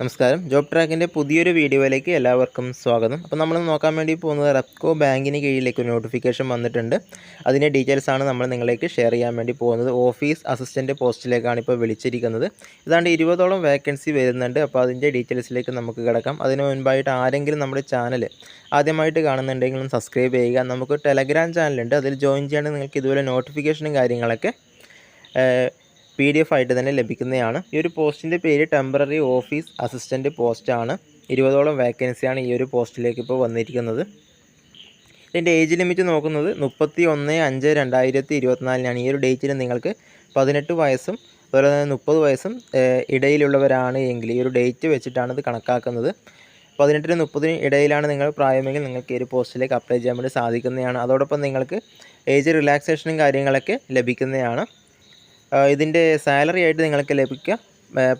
നമസ്കാരം. ജോബ് ട്രാക്കിന്റെ പുതിയൊരു വീഡിയോയിലേക്ക് എല്ലാവർക്കും സ്വാഗതം. അപ്പോൾ നമ്മൾ നോക്കാൻ വേണ്ടി പോകുന്നത് റെപ്കോ ബാങ്കിന് കീഴിലേക്ക് ഒരു നോട്ടിഫിക്കേഷൻ വന്നിട്ടുണ്ട്. അതിന്റെ ഡീറ്റെയിൽസാണ് നമ്മൾ നിങ്ങളിലേക്ക് ഷെയർ ചെയ്യാൻ വേണ്ടി പോകുന്നത്. ഓഫീസ് അസിസ്റ്റന്റ് പോസ്റ്റിലേക്കാണ് ഇപ്പോൾ വിളിച്ചിരിക്കുന്നത്. ഇതാണ്ട് ഇരുപതോളം വേക്കൻസി വരുന്നുണ്ട്. അപ്പോൾ അതിന്റെ ഡീറ്റെയിൽസിലേക്ക് നമുക്ക് കിടക്കാം. അതിന് മുൻപായിട്ട് ആരെങ്കിലും നമ്മുടെ ചാനൽ ആദ്യമായിട്ട് കാണുന്നുണ്ടെങ്കിലും സബ്സ്ക്രൈബ് ചെയ്യുക. നമുക്ക് ടെലഗ്രാം ചാനലുണ്ട് അതിൽ ജോയിൻ ചെയ്യാണ്ട് നിങ്ങൾക്ക് ഇതുപോലെ നോട്ടിഫിക്കേഷനും കാര്യങ്ങളൊക്കെ പി ഡി എഫ് ആയിട്ട് തന്നെ ലഭിക്കുന്നതാണ്. ഈ ഒരു പോസ്റ്റിന്റെ പേര് ടെമ്പററി ഓഫീസ് അസിസ്റ്റന്റ് പോസ്റ്റാണ് ഇരുപതോളം വേക്കൻസിയാണ് ഈ ഒരു പോസ്റ്റിലേക്ക് ഇപ്പോൾ വന്നിരിക്കുന്നത്. ഇതിന്റെ ഏജ് ലിമിറ്റ് നോക്കുന്നത് മുപ്പത്തി ഒന്ന് അഞ്ച് രണ്ടായിരത്തി ഇരുപത്തിനാലിനാണ്. ഈ ഒരു ഡേറ്റിൽ നിങ്ങൾക്ക് പതിനെട്ട് വയസ്സും അതുപോലെ തന്നെ മുപ്പത് വയസ്സും ഇടയിലുള്ളവരാണ് എങ്കിൽ ഈ ഒരു ഡേറ്റ് വെച്ചിട്ടാണ് ഇത് കണക്കാക്കുന്നത്. പതിനെട്ടിനും മുപ്പതിനും ഇടയിലാണ് നിങ്ങൾ പ്രായമെങ്കിൽ നിങ്ങൾക്ക് ഈ ഒരു പോസ്റ്റിലേക്ക് അപ്ലൈ ചെയ്യാൻ വേണ്ടി സാധിക്കുന്നതാണ്. അതോടൊപ്പം നിങ്ങൾക്ക് ഏജ് റിലാക്സേഷനും കാര്യങ്ങളൊക്കെ ലഭിക്കുന്നതാണ്. ഇതിന്റെ സാലറി ആയിട്ട് നിങ്ങൾക്ക് ലഭിക്കുക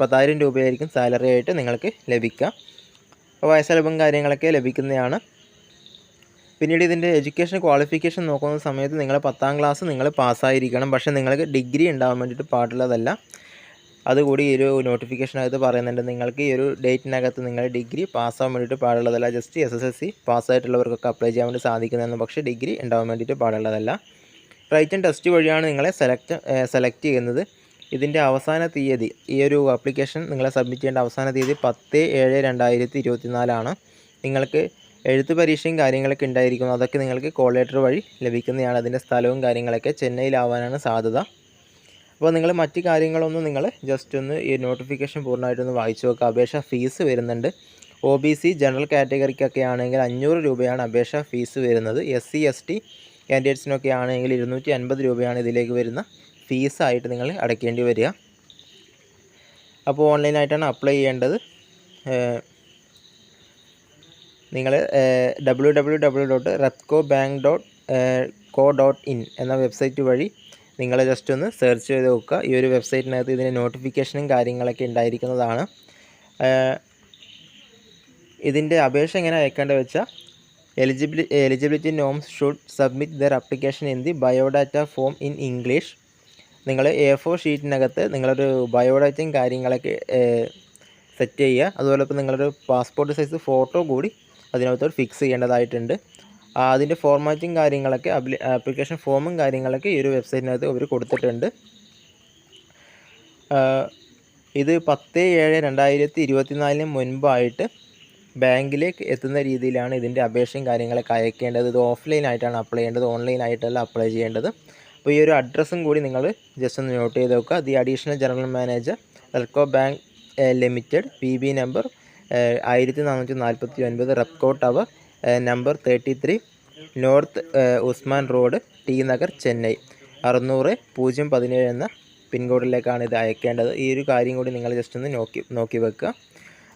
പത്തായിരം രൂപയായിരിക്കും സാലറി ആയിട്ട് നിങ്ങൾക്ക് ലഭിക്കുക അപ്പോൾ വയസ്സലഭം കാര്യങ്ങളൊക്കെ ലഭിക്കുന്നതാണ്. പിന്നീട് ഇതിന്റെ എഡ്യൂക്കേഷൻ ക്വാളിഫിക്കേഷൻ നോക്കുന്ന സമയത്ത് നിങ്ങൾ പത്താം ക്ലാസ് നിങ്ങൾ പാസ്സായിരിക്കണം. പക്ഷേ നിങ്ങൾക്ക് ഡിഗ്രി ഉണ്ടാവാൻ വേണ്ടിയിട്ട് പാടുള്ളതല്ല. അതുകൂടി ഈ ഒരു നോട്ടിഫിക്കേഷനകത്ത് പറയുന്നുണ്ട്. നിങ്ങൾക്ക് ഈ ഒരു ഡേറ്റിനകത്ത് നിങ്ങൾ ഡിഗ്രി പാസ്സാവാൻ വേണ്ടിയിട്ട് പാടുള്ളതല്ല. Just S S S C പാസ്സായിട്ടുള്ളവർക്കൊക്കെ apply ചെയ്യാൻ വേണ്ടി സാധിക്കുന്നതെന്ന് പക്ഷേ ഡിഗ്രി ഉണ്ടാവാൻ വേണ്ടിയിട്ട് പാടുള്ളതല്ല. റൈറ്റൻ ടെസ്റ്റ് വഴിയാണ് നിങ്ങളെ സെലക്ട് സെലക്ട് ചെയ്യുന്നത്. ഇതിന്റെ അവസാന തീയതി ഈ ഒരു ആപ്ലിക്കേഷൻ നിങ്ങളെ സബ്മിറ്റ് ചെയ്യേണ്ട അവസാന തീയതി പത്ത് ഏഴ് രണ്ടായിരത്തി ഇരുപത്തിനാലാണ് നിങ്ങൾക്ക് എഴുത്ത് പരീക്ഷയും കാര്യങ്ങളൊക്കെ ഉണ്ടായിരിക്കും. അതൊക്കെ നിങ്ങൾക്ക് കോൾ ലെറ്റർ വഴി ലഭിക്കുന്നതാണ്. അതിന്റെ സ്ഥലവും കാര്യങ്ങളൊക്കെ ചെന്നൈയിലാവാനാണ് സാധ്യത. അപ്പോൾ നിങ്ങൾ മറ്റ് കാര്യങ്ങളൊന്നും നിങ്ങൾ ജസ്റ്റ് ഒന്ന് ഈ നോട്ടിഫിക്കേഷൻ പൂർണമായിട്ടൊന്ന് വായിച്ചു നോക്കുക. അപേക്ഷ ഫീസ് വരുന്നുണ്ട്. ഒ ബി സി ജനറൽ കാറ്റഗറിക്കൊക്കെ ആണെങ്കിൽ അഞ്ഞൂറ് രൂപയാണ് അപേക്ഷ ഫീസ് വരുന്നത്. എസ് സി എസ് ടി കാൻഡിഡേറ്റ്സിനൊക്കെ ആണെങ്കിൽ ഇരുന്നൂറ്റി അൻപത് രൂപയാണ് ഇതിലേക്ക് വരുന്ന ഫീസായിട്ട് നിങ്ങൾ അടയ്ക്കേണ്ടി വരിക. അപ്പോൾ ഓൺലൈനായിട്ടാണ് അപ്ലൈ ചെയ്യേണ്ടത്. നിങ്ങൾ W W W dot Repco bank dot co dot in എന്ന വെബ്സൈറ്റ് വഴി നിങ്ങൾ ജസ്റ്റ് ഒന്ന് സെർച്ച് ചെയ്ത് നോക്കുക. ഈ ഒരു വെബ്സൈറ്റിനകത്ത് ഇതിന്റെ നോട്ടിഫിക്കേഷനും കാര്യങ്ങളൊക്കെ ഉണ്ടായിരിക്കുന്നതാണ്. ഇതിന്റെ അപേക്ഷ എങ്ങനെ അയക്കേണ്ടത് വെച്ചാൽ eligibility eligibility norms should submit their application in the biodata form in English നിങ്ങൾ എ ഫോർ ഷീറ്റിനകത്ത് നിങ്ങളൊരു ബയോഡാറ്റയും കാര്യങ്ങളൊക്കെ സെറ്റ് ചെയ്യുക. അതുപോലെ ഇപ്പോൾ നിങ്ങളൊരു പാസ്പോർട്ട് സൈസ് ഫോട്ടോ കൂടി അതിനകത്ത് ഫിക്സ് ചെയ്യേണ്ടതായിട്ടുണ്ട്. അതിന്റെ ഫോർമാറ്റും കാര്യങ്ങളൊക്കെ ആപ്ലിക്കേഷൻ ഫോമും കാര്യങ്ങളൊക്കെ ഈ ഒരു വെബ്സൈറ്റിനകത്ത് അവർ കൊടുത്തിട്ടുണ്ട്. ഇത് പത്ത് ഏഴ് രണ്ടായിരത്തി ഇരുപത്തിനാലിന് മുൻപായിട്ട് ബാങ്കിലേക്ക് എത്തുന്ന രീതിയിലാണ് ഇതിന്റെ അപേക്ഷയും കാര്യങ്ങളൊക്കെ അയക്കേണ്ടത്. ഇത് ഓഫ്ലൈൻ ആയിട്ടാണ് അപ്ലൈ ചെയ്യേണ്ടത്. ഓൺലൈൻ ആയിട്ടല്ല അപ്ലൈ ചെയ്യേണ്ടത്. അപ്പോൾ ഈ ഒരു അഡ്രസ്സും കൂടി നിങ്ങൾ ജസ്റ്റ് ഒന്ന് നോട്ട് ചെയ്ത് വെക്കുക. The additional general manager Repco bank limited P B number ആയിരത്തി നാനൂറ്റി നാൽപ്പത്തി ഒൻപത് Repco tower number thirty three north Usman road T Nagar Chennai അറുന്നൂറ് പൂജ്യം പതിനേഴ് എന്ന പിൻകോഡിലേക്കാണ് ഇത് അയക്കേണ്ടത്. ഈ ഒരു കാര്യം കൂടി നിങ്ങൾ ജസ്റ്റ് ഒന്ന് നോക്കി നോക്കി വെക്കുക.